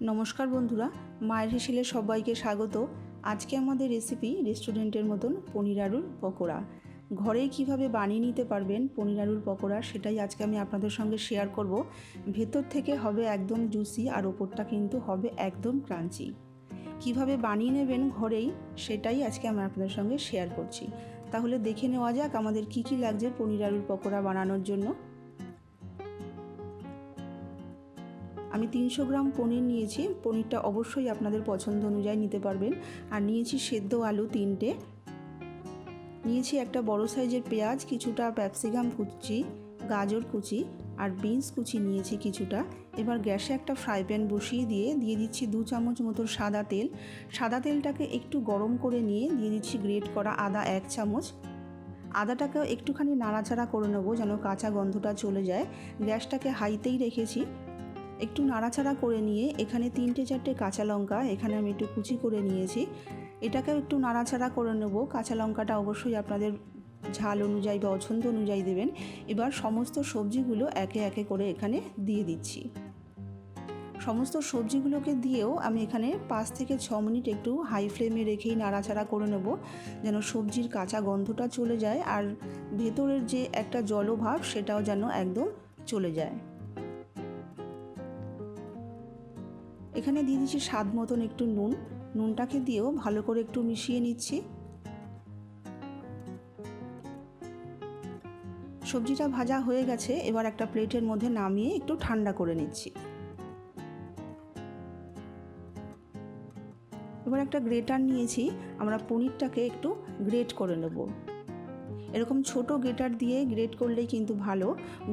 নমস্কার বন্ধুরা, মায়ের হেসেলে সবাইকে স্বাগত। আজকে আমাদের রেসিপি রেস্টুরেন্টের মতন পনির আলুর পকোড়া। ঘরেই কীভাবে বানিয়ে নিতে পারবেন পনির আলুর পকোড়া সেটাই আজকে আমি আপনাদের সঙ্গে শেয়ার করব। ভেতর থেকে হবে একদম জুসি আর ওপরটা কিন্তু হবে একদম ক্রাঞ্চি কীভাবে বানিয়ে নেবেন ঘরেই সেটাই আজকে আমি আপনাদের সঙ্গে শেয়ার করছি। তাহলে দেখে নেওয়া যাক আমাদের কি কি লাগছে পনির আলুর পকোড়া বানানোর জন্য। আমি তিনশো গ্রাম পনির নিয়েছি। পনিরটা অবশ্যই আপনাদের পছন্দ অনুযায়ী নিতে পারবেন। আর নিয়েছি সেদ্ধ আলু তিনটে। নিয়েছি একটা বড় সাইজের পেঁয়াজ, কিছুটা ক্যাপসিকাম কুচি, গাজর কুচি আর বিনস কুচি নিয়েছি কিছুটা। এবার গ্যাসে একটা ফ্রাই প্যান বসিয়ে দিয়ে দিয়ে দিচ্ছি দু চামচ মতো সাদা তেল। সাদা তেলটাকে একটু গরম করে নিয়ে, দিয়ে দিচ্ছি গ্রেট করা আদা এক চামচ। আদাটাকেও একটুখানি নাড়াচাড়া করে নেব যেন কাঁচা গন্ধটা চলে যায়। গ্যাসটাকে হাইতেই রেখেছি। একটু নাড়াচাড়া করে নিয়ে এখানে তিনটে চারটে কাঁচা লঙ্কা, এখানে আমি একটু কুচি করে নিয়েছি। এটাকেও একটু নাড়াচাড়া করে নেব। কাঁচা লঙ্কাটা অবশ্যই আপনাদের ঝাল অনুযায়ী বা পছন্দ অনুযায়ী দেবেন। এবার সমস্ত সবজিগুলো একে একে করে এখানে দিয়ে দিচ্ছি। সমস্ত সবজিগুলোকে দিয়েও আমি এখানে পাঁচ থেকে ছ মিনিট একটু হাই ফ্লেমে রেখেই নাড়াচাড়া করে নেব, যেন সবজির কাঁচা গন্ধটা চলে যায় আর ভেতরের যে একটা জলভাব সেটাও যেন একদম চলে যায়। এখানে দিয়ে দিচ্ছি স্বাদ মতন একটু নুন। নুনটাকে দিয়েও ভালো করে একটু মিশিয়ে নিচ্ছি। সবজিটা ভাজা হয়ে গেছে, এবার একটা প্লেটের মধ্যে নামিয়ে একটু ঠান্ডা করে নিচ্ছি। এবার একটা গ্রেটার নিয়েছি, আমরা পনিরটাকে একটু গ্রেট করে নেব। এরকম ছোট গ্রেটার দিয়ে গ্রেট করলেই কিন্তু ভালো।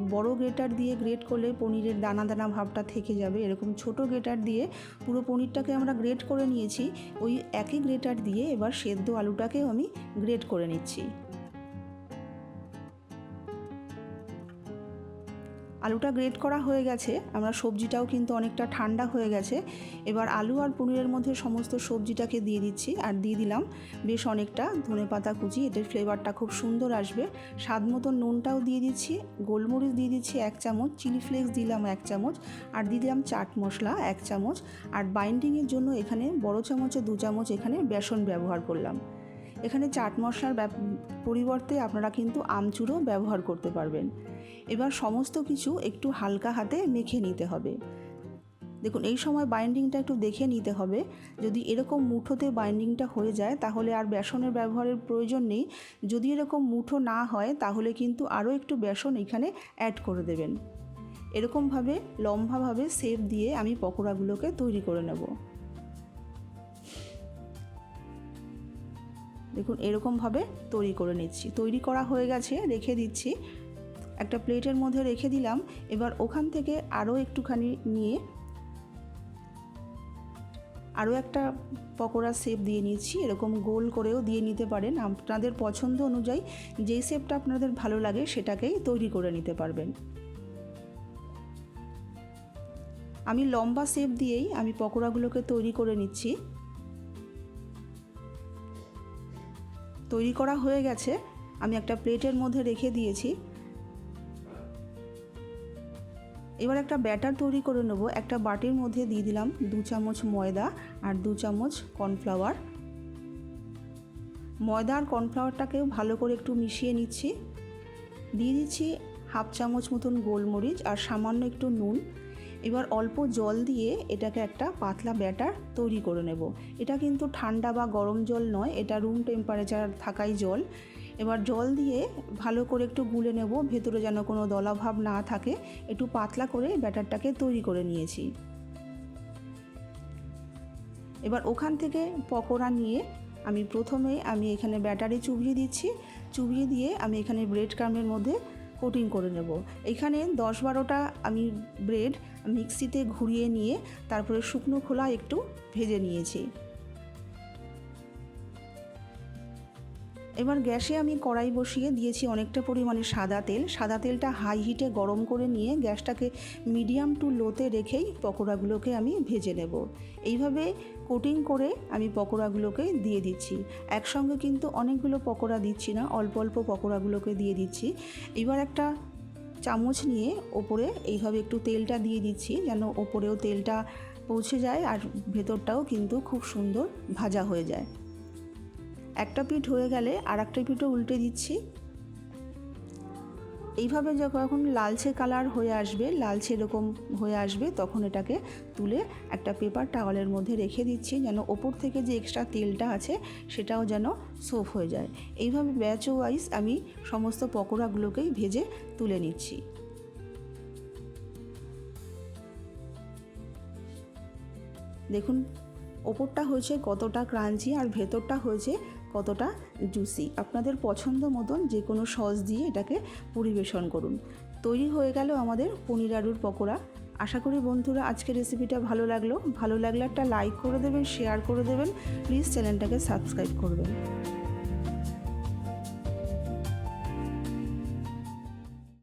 বড় গ্রেটার দিয়ে গ্রেট করলে পনিরের দানা দানা ভাবটা থেকে যাবে। এরকম ছোট গ্রেটার দিয়ে পুরো পনিরটাকে আমরা গ্রেট করে নিয়েছি। ওই একই গ্রেটার দিয়ে এবার সেদ্ধ আলুটাকেও আমি গ্রেট করে নিচ্ছি। আলুটা গ্রেট করা হয়ে গেছে, আমরা সবজিটাও কিন্তু অনেকটা ঠান্ডা হয়ে গেছে। এবার আলু আর পনিরের মধ্যে সমস্ত সবজিটাকে দিয়ে দিচ্ছি আর দিয়ে দিলাম বেশ অনেকটা ধনে পাতা কুচি এটার ফ্লেভারটা খুব সুন্দর আসবে। স্বাদ মতো নুনটাও দিয়ে দিচ্ছি, গোলমরিচ দিয়ে দিচ্ছি এক চামচ চিলি ফ্লেক্স দিলাম এক চামচ, আর দিয়ে দিলাম চাট মশলা এক চামচ। আর বাইন্ডিংয়ের জন্য এখানে বড় চামচে দু চামচ এখানে বেসন ব্যবহার করলাম। এখানে চাট মশলার পরিবর্তে আপনারা কিন্তু আমচুরও ব্যবহার করতে পারবেন। এবার সমস্ত কিছু একটু হালকা হাতে মেখে নিতে হবে। দেখুন, এই সময় বাইন্ডিংটা একটু দেখে নিতে হবে। যদি এরকম মুঠোতে বাইন্ডিংটা হয়ে যায়, তাহলে আর বেসনের ব্যবহারের প্রয়োজন নেই। যদি এরকম মুঠো না হয়, তাহলে কিন্তু আরও একটু বেসন এখানে অ্যাড করে দেবেন। এরকমভাবে, লম্বাভাবে সেপ দিয়ে আমি পকোড়াগুলোকে তৈরি করে নেব। দেখুন, এরকমভাবে তৈরি করে নিচ্ছি। তৈরি করা হয়ে গেছে, রেখে দিচ্ছি। একটা প্লেটের মধ্যে রেখে দিলাম। এবার ওখান থেকে আরও একটুখানি নিয়ে আরও একটা পকোড়া শেপ দিয়ে নিচ্ছি। এরকম গোল করেও দিয়ে নিতে পারেন। আপনাদের পছন্দ অনুযায়ী যেই শেপটা আপনাদের ভালো লাগে সেটাকেই তৈরি করে নিতে পারবেন। আমি লম্বা শেপ দিয়েই আমি পকোড়াগুলোকে তৈরি করে নিচ্ছি। তৈরি করা হয়ে গেছে। আমি একটা প্লেটের মধ্যে রেখে দিয়েছি। এবার একটা ব্যাটার তৈরি করে নেব। একটা বাটির মধ্যে দিয়ে দিলাম দু চামচ ময়দা আর দু চামচ কর্নফ্লাওয়ার। ময়দা আর কর্নফ্লাওয়ারটাকেও ভালো করে একটু মিশিয়ে নিচ্ছি। দিয়ে দিচ্ছি হাফ চামচ মতন গোলমরিচ আর সামান্য একটু নুন। এবার অল্প জল দিয়ে এটাকে একটা পাতলা ব্যাটার তৈরি করে নেব। এটা কিন্তু ঠান্ডা বা গরম জল নয়, এটা রুম টেম্পারেচার থাকাই জল। এবার জল দিয়ে ভালো করে একটু গুলে নেব, ভেতরে যেন কোনো দলাভাব না থাকে। একটু পাতলা করে ব্যাটারটাকে তৈরি করে নিয়েছি। এবার ওখান থেকে পকোড়া নিয়ে আমি প্রথমে আমি এখানে ব্যাটারি চুবিয়ে দিচ্ছি। চুবিয়ে দিয়ে আমি এখানে ব্রেড ক্রামের মধ্যে কোটিং করে নেব। এখানে দশ বারোটা আমি ব্রেড মিক্সিতে ঘুরিয়ে নিয়ে তারপরে শুকনো খোলা একটু ভেজে নিয়েছি। এবার গ্যাসে আমি কড়াই বসিয়ে দিয়েছি অনেকটা পরিমাণে সাদা তেল। সাদা তেলটা হাই হিটে গরম করে নিয়ে গ্যাসটাকে মিডিয়াম টু লোতে রেখেই পকোড়াগুলোকে আমি ভেজে নেব। এইভাবে কোটিং করে আমি পকোড়াগুলোকে দিয়ে দিচ্ছি। একসঙ্গে কিন্তু অনেকগুলো পকোড়া দিচ্ছি না, অল্প অল্প পকোড়াগুলোকে দিয়ে দিচ্ছি। এবার একটা চামচ নিয়ে ওপরে এইভাবে একটু তেলটা দিয়ে দিচ্ছি যেন ওপরেও তেলটা পৌঁছে যায় আর ভেতরটাও কিন্তু খুব সুন্দর ভাজা হয়ে যায়। একটা পিঠ হয়ে গেলে আর একটা পিঠও উল্টে দিচ্ছি। এইভাবে যখন লালচে কালার হয়ে আসবে, লালচে এরকম হয়ে আসবে, তখন এটাকে তুলে একটা পেপার টাওয়ালের মধ্যে রেখে দিচ্ছি যেন ওপর থেকে যে এক্সট্রা তেলটা আছে, সেটাও যেন সোফ হয়ে যায়। এইভাবে ব্যাচ ওয়াইজ আমি সমস্ত পকোড়াগুলোকেই ভেজে তুলে নিচ্ছি। দেখুন, ওপরটা হয়েছে কতটা ক্রাঞ্চি আর ভেতরটা হয়েছে কতটা জুসি আপনাদের পছন্দ মতন যে কোনো সস দিয়ে এটাকে পরিবেশন করুন। তৈরি হয়ে গেল আমাদের পনির আলুর পকোড়া। আশা করি বন্ধুরা আজকে রেসিপিটা ভালো লাগল। ভালো লাগলে একটা লাইক করে দেবেন শেয়ার করে দেবেন। প্লিজ চ্যানেলটাকে সাবস্ক্রাইব করবেন।